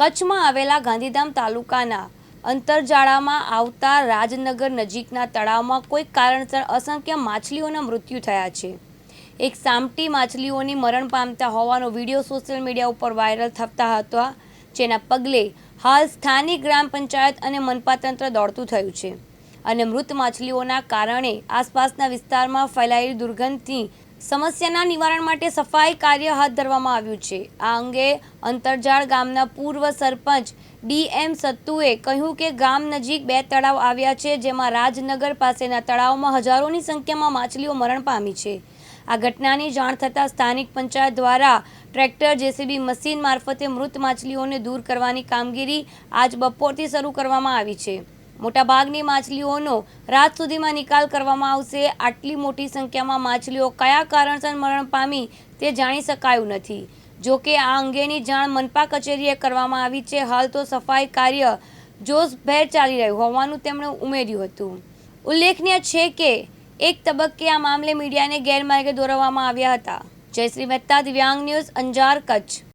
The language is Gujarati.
કચ્છમાં આવેલા ગાંધીધામ તાલુકાના અંતરજાળામાં આવતા રાજનગર નજીકના તળાવમાં કોઈક કારણસર અસંખ્ય માછલીઓના મૃત્યુ થયા છે. એક સામટી માછલીઓની મરણ પામતા હોવાનો વીડિયો સોશિયલ મીડિયા ઉપર વાયરલ થતા હતા, જેના પગલે હાલ સ્થાનિક ગ્રામ પંચાયત અને મનપાતંત્ર દોડતું થયું છે. અને મૃત માછલીઓના કારણે આસપાસના વિસ્તારમાં ફેલાયેલી દુર્ગંધથી સમસ્યાના નિવારણ માટે સફાઈ કાર્ય હાથ ધરવામાં આવ્યું છે. આ અંગે અંતરજાળ ગામના પૂર્વ સરપંચ ડી એમ સત્તુએ કહ્યું કે ગામ નજીક બે તળાવ આવ્યા છે, જેમાં રાજનગર પાસેના તળાવમાં હજારોની સંખ્યામાં માછલીઓ મરણ પામી છે. આ ઘટનાની જાણ થતાં સ્થાનિક પંચાયત દ્વારા ટ્રેક્ટર જેસીબી મશીન મારફતે મૃત માછલીઓને દૂર કરવાની કામગીરી આજ બપોરથી શરૂ કરવામાં આવી છે. મોટાભાગની માછલીઓનો રાત સુધીમાં નિકાલ કરવામાં આવશે. આટલી મોટી સંખ્યામાં માછલીઓ કયા કારણસર મરણ પામી તે જાણી શકાયું નથી. જો કે આ અંગેની જાણ મનપા કચેરીએ કરવામાં આવી છે. હાલ તો સફાઈ કાર્ય જોશભેર ચાલી રહ્યું હોવાનું તેમણે ઉમેર્યું હતું. ઉલ્લેખનીય છે કે એક તબક્કે આ મામલે મીડિયાને ગેરમાર્ગે દોરવામાં આવ્યા હતા. જયશ્રી મહેતા, દિવ્યાંગ ન્યૂઝ, અંજાર કચ્છ.